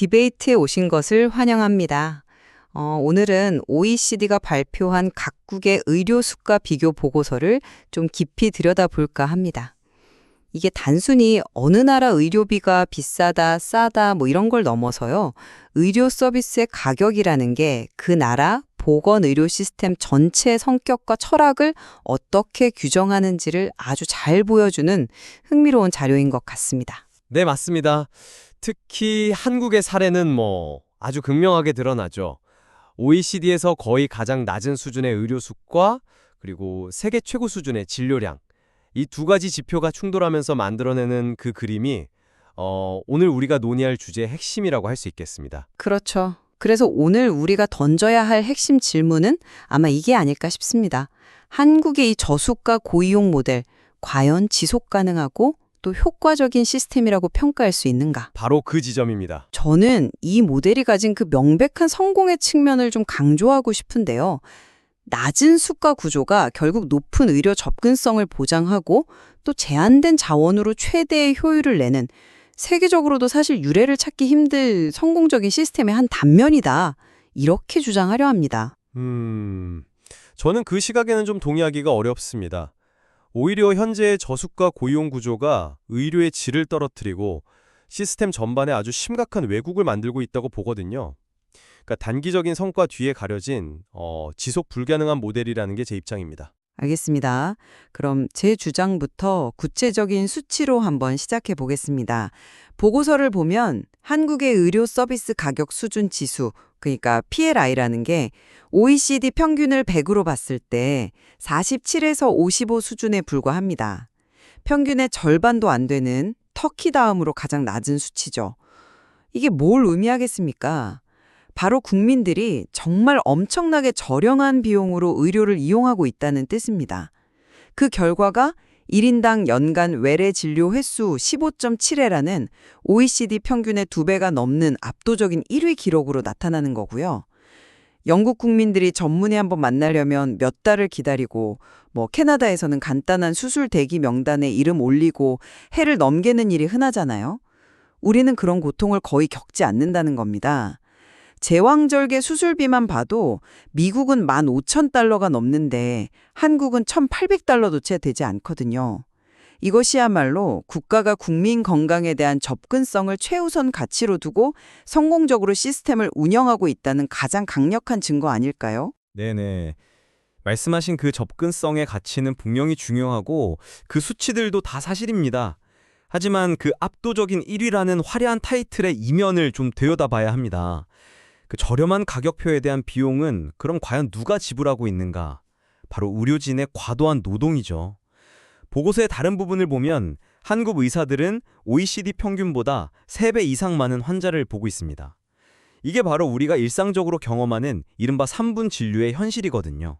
디베이트에 오신 것을 환영합니다. 어, 오늘은 OECD가 발표한 각국의 의료 수가 비교 보고서를 좀 깊이 들여다볼까 합니다. 이게 단순히 어느 나라 의료비가 비싸다, 싸다 뭐 이런 걸 넘어서요. 의료 서비스의 가격이라는 게 그 나라 보건 의료 시스템 전체의 성격과 철학을 어떻게 규정하는지를 아주 잘 보여주는 흥미로운 자료인 것 같습니다. 네, 맞습니다. 특히 한국의 사례는 뭐 아주 극명하게 드러나죠. OECD에서 거의 가장 낮은 수준의 의료 수과 그리고 세계 최고 수준의 진료량 이 두 가지 지표가 충돌하면서 만들어내는 그 그림이 어, 오늘 우리가 논의할 주제의 핵심이라고 할 수 있겠습니다. 그렇죠. 그래서 오늘 우리가 던져야 할 핵심 질문은 아마 이게 아닐까 싶습니다. 한국의 이 저수가 고이용 모델, 과연 지속 가능하고 또 효과적인 시스템이라고 평가할 수 있는가? 바로 그 지점입니다. 저는 이 모델이 가진 그 명백한 성공의 측면을 좀 강조하고 싶은데요. 낮은 수가 구조가 결국 높은 의료 접근성을 보장하고 또 제한된 자원으로 최대의 효율을 내는 세계적으로도 사실 유례를 찾기 힘들 성공적인 시스템의 한 단면이다. 이렇게 주장하려 합니다. 음, 저는 그 시각에는 좀 동의하기가 어렵습니다. 오히려 현재의 저수가 고이용 구조가 의료의 질을 떨어뜨리고 시스템 전반에 아주 심각한 왜곡을 만들고 있다고 보거든요. 그러니까 단기적인 성과 뒤에 가려진 어, 지속 불가능한 모델이라는 게 제 입장입니다. 알겠습니다. 그럼 제 주장부터 구체적인 수치로 한번 시작해 보겠습니다. 보고서를 보면 한국의 의료 서비스 가격 수준 지수, 그러니까 PLI라는 게 OECD 평균을 100으로 봤을 때 47에서 55 수준에 불과합니다. 평균의 절반도 안 되는 터키 다음으로 가장 낮은 수치죠. 이게 뭘 의미하겠습니까? 바로 국민들이 정말 엄청나게 저렴한 비용으로 의료를 이용하고 있다는 뜻입니다. 그 결과가 1인당 연간 외래 진료 횟수 15.7회라는 OECD 평균의 두 배가 넘는 압도적인 1위 기록으로 나타나는 거고요. 영국 국민들이 전문의 한번 만나려면 몇 달을 기다리고 뭐 캐나다에서는 간단한 수술 대기 명단에 이름 올리고 해를 넘기는 일이 흔하잖아요. 우리는 그런 고통을 거의 겪지 않는다는 겁니다. 제왕절개 수술비만 봐도 미국은 15,000달러가 넘는데 한국은 1,800달러도 채 되지 않거든요. 이것이야말로 국가가 국민 건강에 대한 접근성을 최우선 가치로 두고 성공적으로 시스템을 운영하고 있다는 가장 강력한 증거 아닐까요? 네네. 말씀하신 그 접근성의 가치는 분명히 중요하고 그 수치들도 다 사실입니다. 하지만 그 압도적인 1위라는 화려한 타이틀의 이면을 좀 들여다봐야 합니다. 그 저렴한 가격표에 대한 비용은 그럼 과연 누가 지불하고 있는가? 바로 의료진의 과도한 노동이죠. 보고서의 다른 부분을 보면 한국 의사들은 OECD 평균보다 3배 이상 많은 환자를 보고 있습니다. 이게 바로 우리가 일상적으로 경험하는 이른바 3분 진료의 현실이거든요.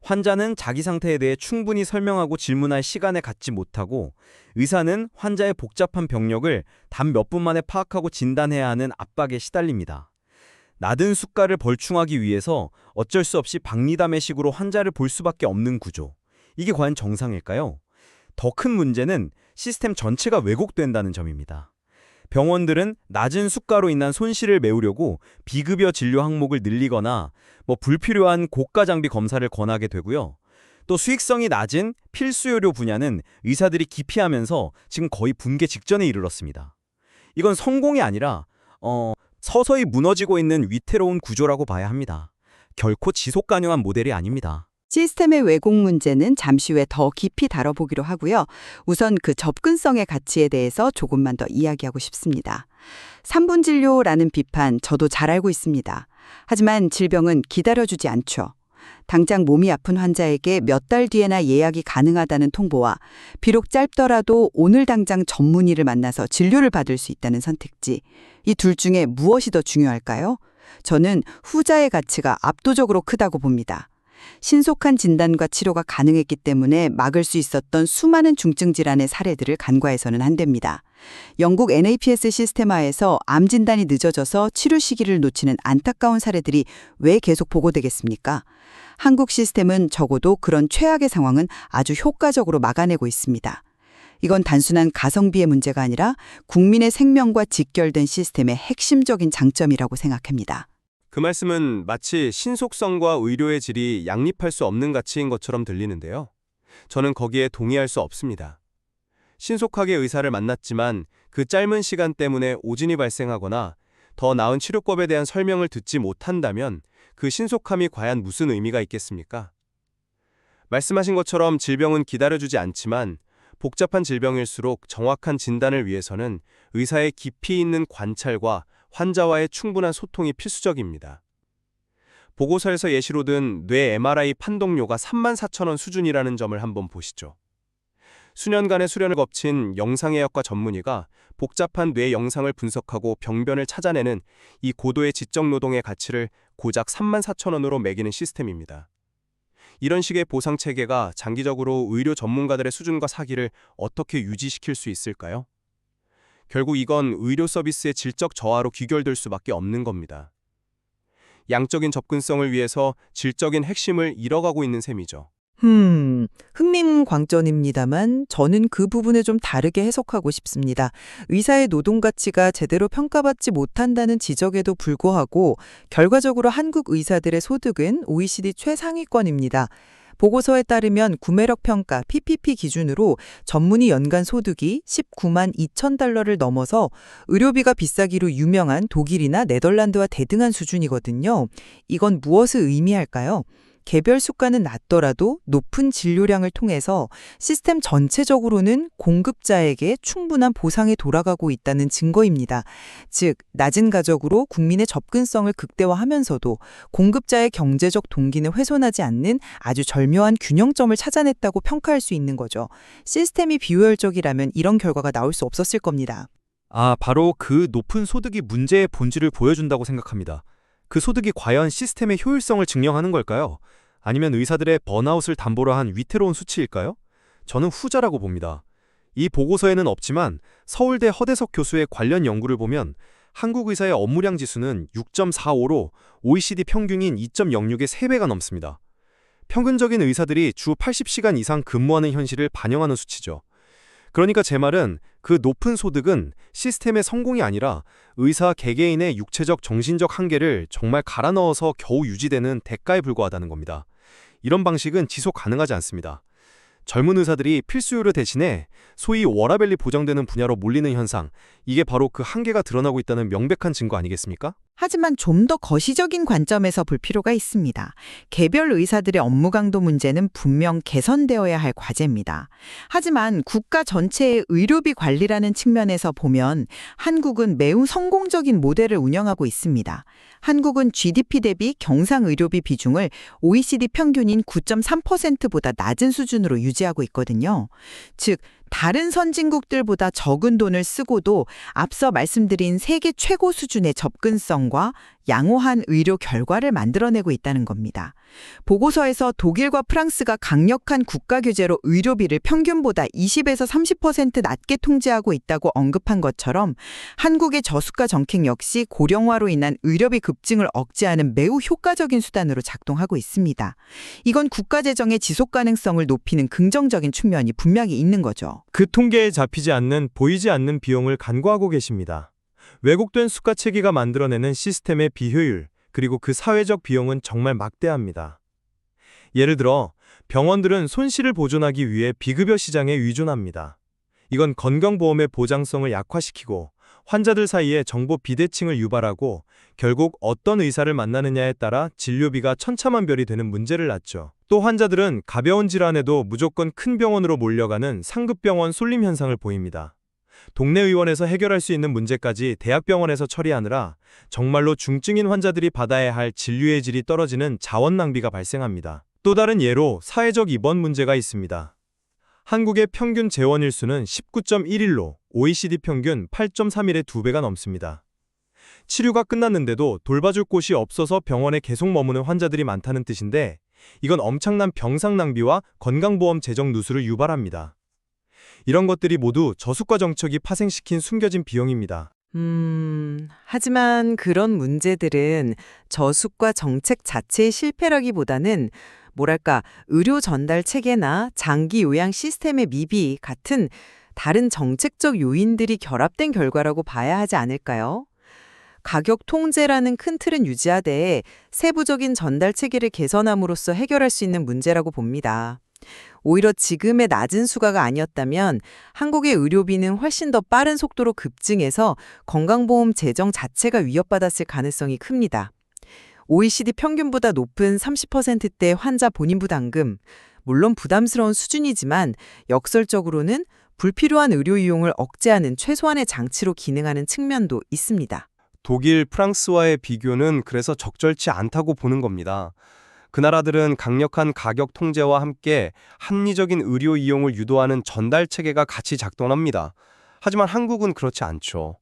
환자는 자기 상태에 대해 충분히 설명하고 질문할 시간을 갖지 못하고 의사는 환자의 복잡한 병력을 단 몇 분 만에 파악하고 진단해야 하는 압박에 시달립니다. 낮은 수가를 벌충하기 위해서 어쩔 수 없이 박리담의 식으로 환자를 볼 수밖에 없는 구조. 이게 과연 정상일까요? 더 큰 문제는 시스템 전체가 왜곡된다는 점입니다. 병원들은 낮은 수가로 인한 손실을 메우려고 비급여 진료 항목을 늘리거나 뭐 불필요한 고가 장비 검사를 권하게 되고요. 또 수익성이 낮은 필수 요료 분야는 의사들이 기피하면서 지금 거의 붕괴 직전에 이르렀습니다. 이건 성공이 아니라 어, 서서히 무너지고 있는 위태로운 구조라고 봐야 합니다. 결코 지속 가능한 모델이 아닙니다. 시스템의 왜곡 문제는 잠시 후에 더 깊이 다뤄보기로 하고요. 우선 그 접근성의 가치에 대해서 조금만 더 이야기하고 싶습니다. 3분 진료라는 비판 저도 잘 알고 있습니다. 하지만 질병은 기다려주지 않죠. 당장 몸이 아픈 환자에게 몇 달 뒤에나 예약이 가능하다는 통보와 비록 짧더라도 오늘 당장 전문의를 만나서 진료를 받을 수 있다는 선택지. 이 둘 중에 무엇이 더 중요할까요? 저는 후자의 가치가 압도적으로 크다고 봅니다. 신속한 진단과 치료가 가능했기 때문에 막을 수 있었던 수많은 중증 질환의 사례들을 간과해서는 안 됩니다. 영국 NAPS 시스템화에서 암 진단이 늦어져서 치료 시기를 놓치는 안타까운 사례들이 왜 계속 보고되겠습니까? 한국 시스템은 적어도 그런 최악의 상황은 아주 효과적으로 막아내고 있습니다. 이건 단순한 가성비의 문제가 아니라 국민의 생명과 직결된 시스템의 핵심적인 장점이라고 생각합니다. 그 말씀은 마치 신속성과 의료의 질이 양립할 수 없는 가치인 것처럼 들리는데요. 저는 거기에 동의할 수 없습니다. 신속하게 의사를 만났지만 그 짧은 시간 때문에 오진이 발생하거나 더 나은 치료법에 대한 설명을 듣지 못한다면 그 신속함이 과연 무슨 의미가 있겠습니까? 말씀하신 것처럼 질병은 기다려주지 않지만 복잡한 질병일수록 정확한 진단을 위해서는 의사의 깊이 있는 관찰과 환자와의 충분한 소통이 필수적입니다. 보고서에서 예시로 든 뇌 MRI 판독료가 3만 4천 원 수준이라는 점을 한번 보시죠. 수년간의 수련을 거친 영상의학과 전문의가 복잡한 뇌 영상을 분석하고 병변을 찾아내는 이 고도의 지적 노동의 가치를 고작 3만 4천 원으로 매기는 시스템입니다. 이런 식의 보상 체계가 장기적으로 의료 전문가들의 수준과 사기를 어떻게 유지시킬 수 있을까요? 결국 이건 의료 서비스의 질적 저하로 귀결될 수밖에 없는 겁니다. 양적인 접근성을 위해서 질적인 핵심을 잃어가고 있는 셈이죠. 음, 흥민광전입니다만 저는 그 부분을 좀 다르게 해석하고 싶습니다. 의사의 노동 가치가 제대로 평가받지 못한다는 지적에도 불구하고 결과적으로 한국 의사들의 소득은 OECD 최상위권입니다. 보고서에 따르면 구매력 평가 PPP 기준으로 전문의 연간 소득이 19만 2천 달러를 넘어서 의료비가 비싸기로 유명한 독일이나 네덜란드와 대등한 수준이거든요. 이건 무엇을 의미할까요? 개별 수가는 낮더라도 높은 진료량을 통해서 시스템 전체적으로는 공급자에게 충분한 보상이 돌아가고 있다는 증거입니다. 즉, 낮은 가격으로 국민의 접근성을 극대화하면서도 공급자의 경제적 동기는 훼손하지 않는 아주 절묘한 균형점을 찾아냈다고 평가할 수 있는 거죠. 시스템이 비효율적이라면 이런 결과가 나올 수 없었을 겁니다. 아, 바로 그 높은 소득이 문제의 본질을 보여준다고 생각합니다. 그 소득이 과연 시스템의 효율성을 증명하는 걸까요? 아니면 의사들의 번아웃을 담보로 한 위태로운 수치일까요? 저는 후자라고 봅니다. 이 보고서에는 없지만 서울대 허대석 교수의 관련 연구를 보면 한국 의사의 업무량 지수는 6.45로 OECD 평균인 2.06의 3배가 넘습니다. 평균적인 의사들이 주 80시간 이상 근무하는 현실을 반영하는 수치죠. 그러니까 제 말은 그 높은 소득은 시스템의 성공이 아니라 의사 개개인의 육체적 정신적 한계를 정말 갈아 넣어서 겨우 유지되는 대가에 불과하다는 겁니다. 이런 방식은 지속 가능하지 않습니다. 젊은 의사들이 필수 의료 대신에 소위 워라밸리 보장되는 분야로 몰리는 현상, 이게 바로 그 한계가 드러나고 있다는 명백한 증거 아니겠습니까? 하지만 좀 더 거시적인 관점에서 볼 필요가 있습니다. 개별 의사들의 업무 강도 문제는 분명 개선되어야 할 과제입니다. 하지만 국가 전체의 의료비 관리라는 측면에서 보면 한국은 매우 성공적인 모델을 운영하고 있습니다. 한국은 GDP 대비 경상 의료비 비중을 OECD 평균인 9.3%보다 낮은 수준으로 유지하고 있거든요. 즉, 다른 선진국들보다 적은 돈을 쓰고도 앞서 말씀드린 세계 최고 수준의 접근성과 양호한 의료 결과를 만들어내고 있다는 겁니다. 보고서에서 독일과 프랑스가 강력한 국가 규제로 의료비를 평균보다 20에서 30% 낮게 통제하고 있다고 언급한 것처럼 한국의 저수가 정책 역시 고령화로 인한 의료비 급증을 억제하는 매우 효과적인 수단으로 작동하고 있습니다. 이건 국가 재정의 지속 가능성을 높이는 긍정적인 측면이 분명히 있는 거죠. 그 통계에 잡히지 않는 보이지 않는 비용을 간과하고 계십니다. 왜곡된 수가 체계가 만들어내는 시스템의 비효율, 그리고 그 사회적 비용은 정말 막대합니다. 예를 들어 병원들은 손실을 보존하기 위해 비급여 시장에 의존합니다. 이건 건강보험의 보장성을 약화시키고 환자들 사이에 정보 비대칭을 유발하고 결국 어떤 의사를 만나느냐에 따라 진료비가 천차만별이 되는 문제를 낳죠. 또 환자들은 가벼운 질환에도 무조건 큰 병원으로 몰려가는 상급병원 쏠림 현상을 보입니다. 동네 의원에서 해결할 수 있는 문제까지 대학병원에서 처리하느라 정말로 중증인 환자들이 받아야 할 진료의 질이 떨어지는 자원 낭비가 발생합니다. 또 다른 예로 사회적 입원 문제가 있습니다. 한국의 평균 재원일 수는 19.1일로 OECD 평균 8.31의 2배가 넘습니다. 치료가 끝났는데도 돌봐줄 곳이 없어서 병원에 계속 머무는 환자들이 많다는 뜻인데 이건 엄청난 병상 낭비와 건강보험 재정 누수를 유발합니다. 이런 것들이 모두 저수가 정책이 파생시킨 숨겨진 비용입니다. 음, 하지만 그런 문제들은 저수가 정책 자체의 실패라기보다는 뭐랄까, 의료 전달 체계나 장기 요양 시스템의 미비 같은 다른 정책적 요인들이 결합된 결과라고 봐야 하지 않을까요? 가격 통제라는 큰 틀은 유지하되 세부적인 전달 체계를 개선함으로써 해결할 수 있는 문제라고 봅니다. 오히려 지금의 낮은 수가가 아니었다면 한국의 의료비는 훨씬 더 빠른 속도로 급증해서 건강보험 재정 자체가 위협받았을 가능성이 큽니다. OECD 평균보다 높은 30%대 환자 본인 부담금, 물론 부담스러운 수준이지만 역설적으로는 불필요한 의료 이용을 억제하는 최소한의 장치로 기능하는 측면도 있습니다. 독일, 프랑스와의 비교는 그래서 적절치 않다고 보는 겁니다. 그 나라들은 강력한 가격 통제와 함께 합리적인 의료 이용을 유도하는 전달 체계가 같이 작동합니다. 하지만 한국은 그렇지 않죠.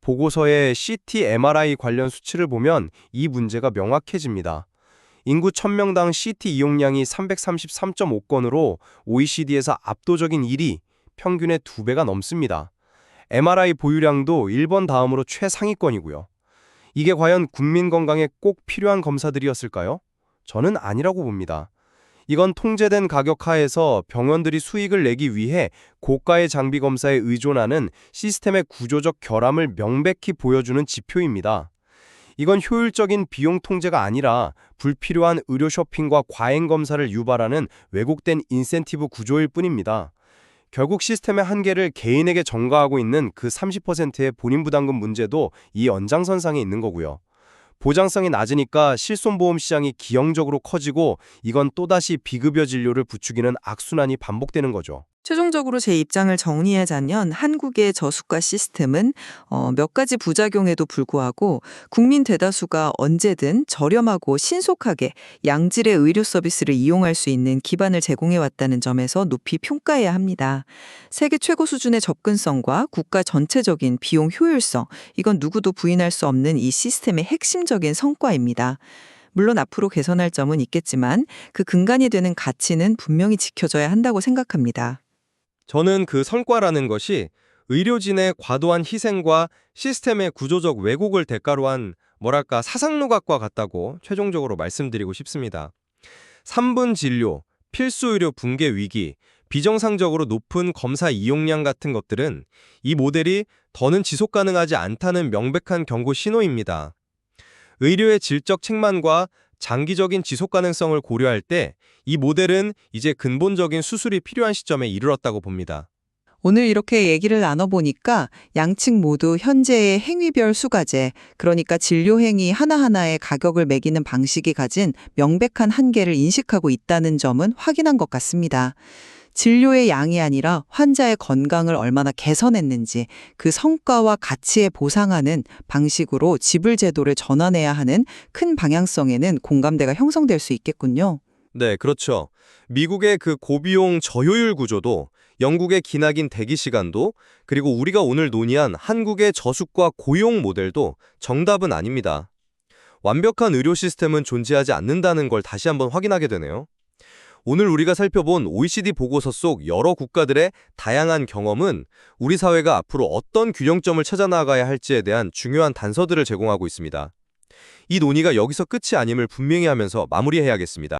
보고서의 CT, MRI 관련 수치를 보면 이 문제가 명확해집니다. 인구 1000명당 CT 이용량이 333.5건으로 OECD에서 압도적인 1위, 평균의 2배가 넘습니다. MRI 보유량도 1번 다음으로 최상위권이고요. 이게 과연 국민 건강에 꼭 필요한 검사들이었을까요? 저는 아니라고 봅니다. 이건 통제된 가격 하에서 병원들이 수익을 내기 위해 고가의 장비 검사에 의존하는 시스템의 구조적 결함을 명백히 보여주는 지표입니다. 이건 효율적인 비용 통제가 아니라 불필요한 의료 쇼핑과 과잉 검사를 유발하는 왜곡된 인센티브 구조일 뿐입니다. 결국 시스템의 한계를 개인에게 전가하고 있는 그 30%의 본인 부담금 문제도 이 연장선상에 있는 거고요. 보장성이 낮으니까 실손보험 시장이 기형적으로 커지고 이건 또다시 비급여 진료를 부추기는 악순환이 반복되는 거죠. 최종적으로 제 입장을 정리하자면 한국의 저수가 시스템은 어, 몇 가지 부작용에도 불구하고 국민 대다수가 언제든 저렴하고 신속하게 양질의 의료 서비스를 이용할 수 있는 기반을 제공해 왔다는 점에서 높이 평가해야 합니다. 세계 최고 수준의 접근성과 국가 전체적인 비용 효율성, 이건 누구도 부인할 수 없는 이 시스템의 핵심적인 성과입니다. 물론 앞으로 개선할 점은 있겠지만 그 근간이 되는 가치는 분명히 지켜져야 한다고 생각합니다. 저는 그 성과라는 것이 의료진의 과도한 희생과 시스템의 구조적 왜곡을 대가로 한 뭐랄까 사상누각과 같다고 최종적으로 말씀드리고 싶습니다. 3분 진료, 필수 의료 붕괴 위기, 비정상적으로 높은 검사 이용량 같은 것들은 이 모델이 더는 지속 가능하지 않다는 명백한 경고 신호입니다. 의료의 질적 책망과 장기적인 지속 가능성을 고려할 때 이 모델은 이제 근본적인 수술이 필요한 시점에 이르렀다고 봅니다. 오늘 이렇게 얘기를 나눠보니까 양측 모두 현재의 행위별 수가제, 그러니까 진료 행위 하나하나의 가격을 매기는 방식이 가진 명백한 한계를 인식하고 있다는 점은 확인한 것 같습니다. 진료의 양이 아니라 환자의 건강을 얼마나 개선했는지 그 성과와 가치에 보상하는 방식으로 지불 제도를 전환해야 하는 큰 방향성에는 공감대가 형성될 수 있겠군요. 네, 그렇죠. 미국의 그 고비용 저효율 구조도 영국의 기나긴 대기 시간도 그리고 우리가 오늘 논의한 한국의 저수가 고용 모델도 정답은 아닙니다. 완벽한 의료 시스템은 존재하지 않는다는 걸 다시 한번 확인하게 되네요. 오늘 우리가 살펴본 OECD 보고서 속 여러 국가들의 다양한 경험은 우리 사회가 앞으로 어떤 균형점을 찾아 나가야 할지에 대한 중요한 단서들을 제공하고 있습니다. 이 논의가 여기서 끝이 아님을 분명히 하면서 마무리해야겠습니다.